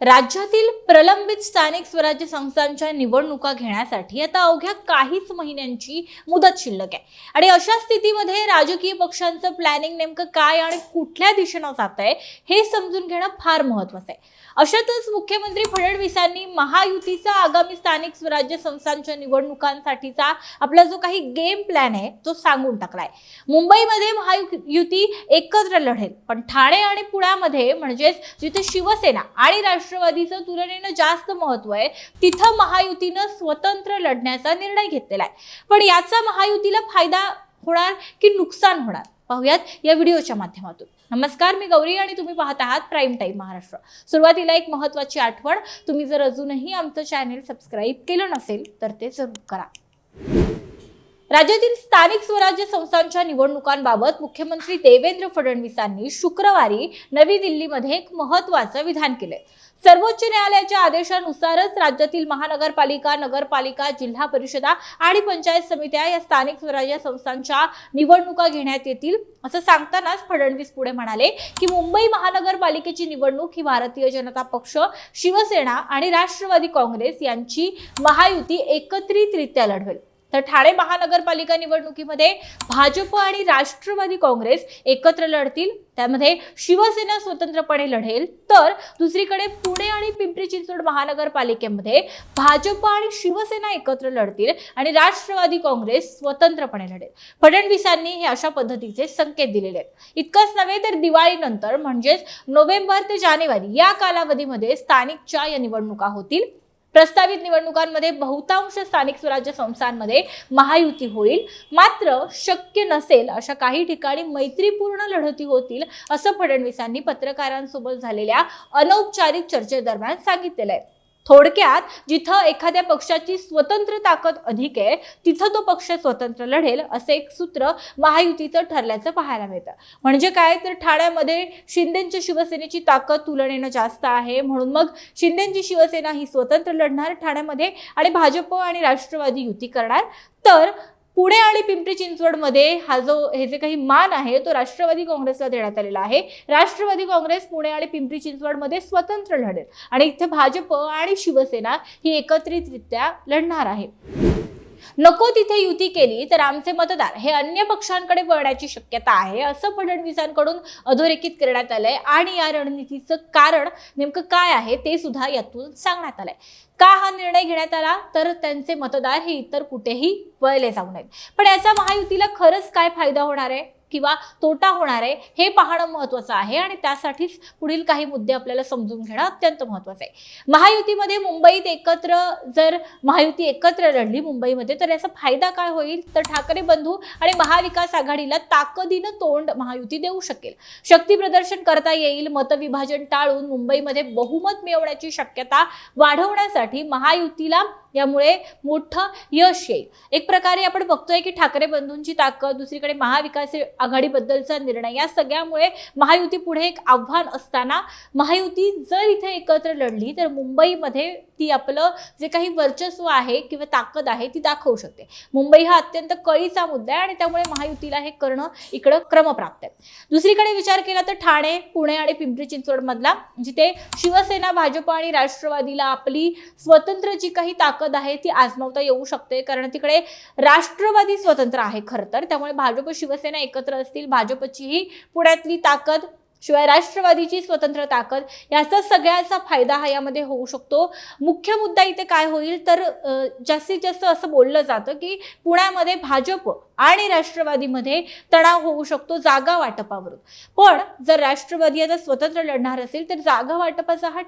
राज्यातील प्रलंबित स्थानिक स्वराज्य संस्थांच्या निवडणुका घेण्यासाठी आता अवघ्या काहीच महिन्यांची मुदत शिल्लक आहे. आणि अशा स्थितीमध्ये राजकीय पक्षांचं प्लॅनिंग नेमकं काय आणि कुठल्या दिशेनं जात आहे हे समजून घेणं फार महत्वाचं आहे. अशातच मुख्यमंत्री फडणवीसांनी महायुतीचा आगामी स्थानिक स्वराज्य संस्थांच्या निवडणुकांसाठीचा आपला जो काही गेम प्लॅन आहे तो सांगून टाकलाय. मुंबईमध्ये महायुती एकत्र लढेल पण ठाणे आणि पुण्यामध्ये म्हणजेच जिथे शिवसेना आणि राष्ट्र राष्ट्रवादीचं तुलनेनं जास्त महत्त्व आहे. तिथं महायुतीनं स्वतंत्र लढण्याचा निर्णय घेतलेला आहे. पण याचा महायुतीला फायदा होणार की नुकसान होणार? पाहूयात या व्हिडिओच्या माध्यमातून. नमस्कार मी गौरी आणि तुम्ही पाहत आहात प्राईम टाईम महाराष्ट्र. सुरुवातीला एक महत्वाची आठवण. तुम्ही जर अजूनही आमचं चॅनेल सबस्क्राईब केलं नसेल तर ते जरूर करा. राज्यातील स्थानिक स्वराज्य संस्थांच्या निवडणुकांबाबत मुख्यमंत्री देवेंद्र फडणवीसांनी शुक्रवारी नवी दिल्लीमध्ये एक महत्वाचं विधान केलंय. सर्वोच्च न्यायालयाच्या आदेशानुसारच राज्यातील महानगरपालिका नगरपालिका जिल्हा परिषदा आणि पंचायत समित्या या स्थानिक स्वराज्य संस्थांच्या निवडणुका घेण्यात येतील असं सांगतानाच फडणवीस पुढे म्हणाले की मुंबई महानगरपालिकेची निवडणूक ही भारतीय जनता पक्ष शिवसेना आणि राष्ट्रवादी काँग्रेस यांची महायुती एकत्रितरित्या लढवेल. तर ठाणे महानगरपालिका निवडणुकीमध्ये भाजप आणि राष्ट्रवादी काँग्रेस एकत्र लढतील. त्यामध्ये शिवसेना स्वतंत्रपणे लढेल. तर दुसरीकडे पुणे आणि पिंपरी चिंचवड महानगरपालिकेमध्ये भाजप आणि शिवसेना एकत्र लढतील आणि राष्ट्रवादी काँग्रेस स्वतंत्रपणे लढेल. फडणवीसांनी हे अशा पद्धतीचे संकेत दिलेले आहेत. इतकंच नव्हे तर दिवाळीनंतर म्हणजेच नोव्हेंबर ते जानेवारी या कालावधीमध्ये स्थानिकच्या या निवडणुका होतील. प्रस्तावित निवडणुकांमध्ये बहुतांश स्थानिक स्वराज्य संस्थांमध्ये महायुती होईल. मात्र शक्य नसेल अशा काही ठिकाणी मैत्रीपूर्ण लढती होतील असं फडणवीसांनी पत्रकारांसोबत झालेल्या अनौपचारिक चर्चेदरम्यान सांगितलेलं आहे. थोडक्यात जिथं एखाद्या पक्षाची स्वतंत्र ताकद अधिक आहे तिथं तो पक्ष स्वतंत्र लढेल असं एक सूत्र महायुतीचं ठरल्याचं पाहायला मिळतं. म्हणजे काय? तर ठाण्यामध्ये शिंदेंच्या शिवसेनेची ताकद तुलनेनं जास्त आहे. म्हणून मग शिंदेंची शिवसेना ही स्वतंत्र लढणार ठाण्यामध्ये आणि भाजप आणि राष्ट्रवादी युती करणार. तर पुणे आणि पिंपरी चिंचवडमध्ये हा जो हे जे काही मान आहे तो राष्ट्रवादी काँग्रेसला देण्यात आलेला आहे. राष्ट्रवादी काँग्रेस पुणे आणि पिंपरी चिंचवडमध्ये स्वतंत्र लढेल. आणि इथे भाजप आणि शिवसेना ही एकत्रितरित्या लढणार आहे. नको तिथे युती केली तर आमचे मतदार हे अन्य पक्षांकडे वळण्याची शक्यता आहे असं फडणवीसांकडून अधोरेखित करण्यात आलंय. आणि या रणनीतीचं कारण नेमकं काय आहे ते सुद्धा यातून सांगण्यात आलंय. का हा निर्णय घेण्यात आला? तर त्यांचे मतदार हे इतर कुठेही वळले जाऊ नयेत. पण याचा महायुतीला खरंच काय फायदा होणार आहे? किंवा तोटा होणार आहे हे पाहणं महत्वाचं आहे आणि त्यासाठीच पुढील काही मुद्दे आपल्याला समजून घेणं अत्यंत महत्वाचं आहे. महायुतीमध्ये मुंबईत एकत्र जर महायुती एकत्र लढली मुंबईमध्ये तर याचा फायदा काय होईल? तर ठाकरे बंधू आणि महाविकास आघाडीला ताकदीनं तोंड महायुती देऊ शकेल. शक्ती प्रदर्शन करता येईल मतविभाजन टाळून मुंबईमध्ये बहुमत मिळवण्याची शक्यता वाढवण्यासाठी महायुतीला यामुळे मोठं यश येईल. एक प्रकारे आपण बघतोय की ठाकरे बंधूंची ताकद दुसरीकडे महाविकास आघाडीबद्दलचा निर्णय. या सगळ्यामुळे महायुती पुढे एक आव्हान असताना महायुती जर इथे एकत्र लढली तर मुंबईमध्ये ती आपलं जे काही वर्चस्व आहे किंवा ताकद आहे ती दाखवू शकते. मुंबई हा अत्यंत कळीचा मुद्दा आहे आणि त्यामुळे महायुतीला हे करणं इकडं क्रमप्राप्त आहे. दुसरीकडे विचार केला तर ठाणे पुणे आणि पिंपरी चिंचवडमधला जिथे शिवसेना भाजप आणि राष्ट्रवादीला आपली स्वतंत्र जी काही ताकद आहे ती आजमावता येऊ शकते. कारण तिकडे राष्ट्रवादी स्वतंत्र आहे खरं तर. त्यामुळे भाजप शिवसेना एकत्र असतील भाजपचीही पुण्यातली ताकद शिवाय राष्ट्रवादीची स्वतंत्र ताकद याचा सगळ्याचा फायदा हा यामध्ये होऊ शकतो. मुख्य मुद्दा इथे काय होईल तर जास्तीत जास्त असं बोललं जातं की पुण्यामध्ये भाजप आणि राष्ट्रवादीमध्ये तणाव होऊ शकतो जागा वाटपावरून. पण जर राष्ट्रवादी आता स्वतंत्र लढणार असेल तर जागा वाटपाचा हा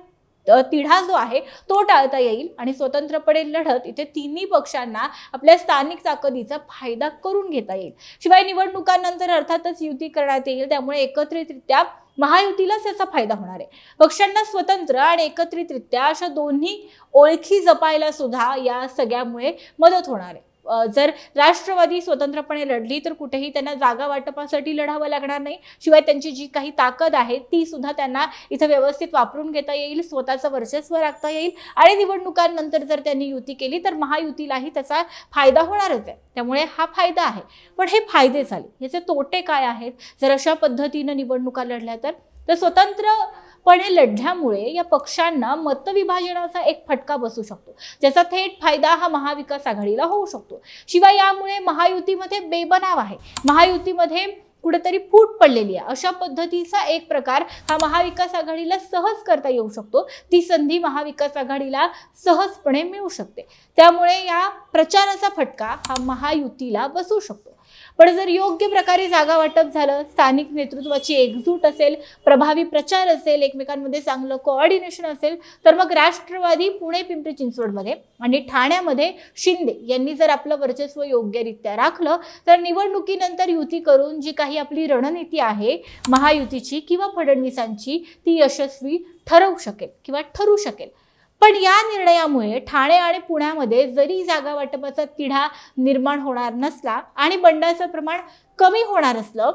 तिढा जो आहे तो टाळता येईल आणि स्वतंत्रपणे लढत इथे तिन्ही पक्षांना आपल्या स्थानिक ताकदीचा फायदा करून घेता येईल. शिवाय निवडणुकांनंतर अर्थातच युती करण्यात येईल त्यामुळे एकत्रितरित्या महायुतीलाच याचा फायदा होणार आहे. पक्षांना स्वतंत्र आणि एकत्रितरित्या अशा दोन्ही ओळखी जपायला सुद्धा या सगळ्यामुळे मदत होणार आहे. जर राष्ट्रवादी स्वतंत्रपणे लढली तर कुठेही त्यांना जागा वाटपासाठी लढावं लागणार नाही. शिवाय त्यांची जी काही ताकद आहे ती सुद्धा त्यांना इथं व्यवस्थित वापरून घेता येईल स्वतःचं वर्चस्व राखता येईल आणि निवडणुकांनंतर जर त्यांनी युती केली तर महायुतीलाही त्याचा फायदा होणारच आहे. त्यामुळे हा फायदा आहे. पण हे फायदे झाले. याचे तोटे काय आहेत? जर अशा पद्धतीनं निवडणुका लढल्या तर? तर स्वतंत्र पण हे लढल्यामुळे या पक्षांना मतविभाजनाचा एक फटका बसू शकतो. ज्याचा थेट फायदा हा महाविकास आघाडीला होऊ शकतो. शिवाय यामुळे महायुतीमध्ये बेबनाव आहे. महायुतीमध्ये कुठेतरी फूट पडलेली आहे. अशा पद्धतीचा एक प्रकार हा महाविकास आघाडीला सहज करता येऊ शकतो. ती संधी महाविकास आघाडीला सहजपणे मिळू शकते. त्यामुळे या प्रचाराचा फटका हा महायुतीला बसू शकतो. पण जर योग्य प्रकारे जागा वाटप झालं स्थानिक नेतृत्वाची एकजूट असेल प्रभावी प्रचार असेल एकमेकांमध्ये चांगलं कोऑर्डिनेशन असेल तर मग राष्ट्रवादी पुणे पिंपरी चिंचवडमध्ये आणि ठाण्यामध्ये शिंदे यांनी जर आपलं वर्चस्व योग्यरित्या राखलं तर निवडणुकीनंतर युती करून जी काही आपली रणनीती आहे महायुतीची किंवा फडणवीसांची ती यशस्वी ठरवू शकेल किंवा ठरू शकेल. पण या निर्णयामुळे ठाणे आणि पुण्यामध्ये जरी जागा वाटपाचा तिढा निर्माण होणार नसला आणि बंडाचं प्रमाण कमी होणार असलं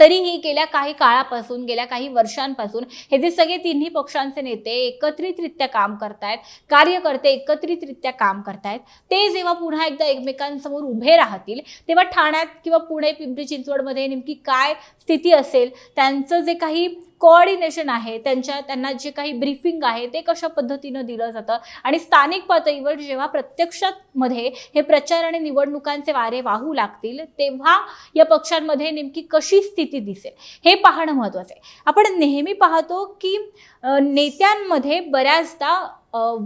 तरीही गेल्या काही काळापासून गेल्या काही वर्षांपासून हे जे सगळे तिन्ही पक्षांचे नेते एकत्रितरित्या काम करतायत कार्यकर्ते एकत्रितरित्या काम करतायत ते जेव्हा पुन्हा एकदा एकमेकांसमोर उभे राहतील तेव्हा ठाण्यात किंवा पुणे पिंपरी चिंचवडमध्ये नेमकी काय स्थिती असेल त्यांचं जे काही कोऑर्डिनेशन आहे त्यांच्या त्यांना जे काही ब्रीफिंग आहे ते कशा पद्धतीनं दिलं जातं? आणि स्थानिक पातळीवर जेव्हा प्रत्यक्षात मध्ये हे प्रचार आणि निवडणुकांचे वारे वाहू लागतील तेव्हा या पक्षांमध्ये नेमकी कशी स्थिती दिसेल? हे पाहणं महत्त्वाचं आहे. आपण नेहमी पाहतो की नेत्यांमध्ये बऱ्याचदा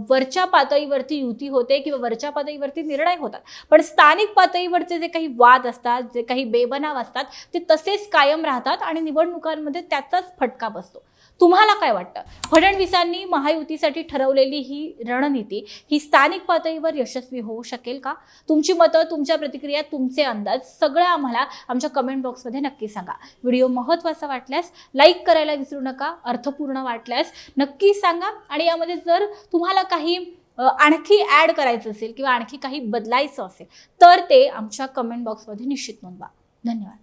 वरच्या पातळीवरती युती होते किंवा वरच्या पातळीवरती निर्णय होतात. पण स्थानिक पातळीवरचे जे काही वाद असतात जे काही बेबनाव असतात ते तसेच कायम राहतात आणि निवडणुकांमध्ये त्याचाच फटका बसतो. तुम्हाला काय वाटतं? फडणवीसांनी महायुतीसाठी ठरवलेली ही रणनीती ही स्थानिक पातळीवर यशस्वी होऊ शकेल का? तुमची मतं तुमच्या प्रतिक्रिया तुमचे अंदाज सगळं आम्हाला आमच्या कमेंट बॉक्समध्ये नक्की सांगा. व्हिडिओ महत्त्वाचा वाटल्यास लाईक करायला विसरू नका अर्थपूर्ण वाटल्यास नक्की सांगा. आणि यामध्ये जर तुम्हाला काही आणखी ॲड करायचं असेल किंवा आणखी काही बदलायचं असेल तर ते आमच्या कमेंट बॉक्समध्ये निश्चित नोंदवा. धन्यवाद.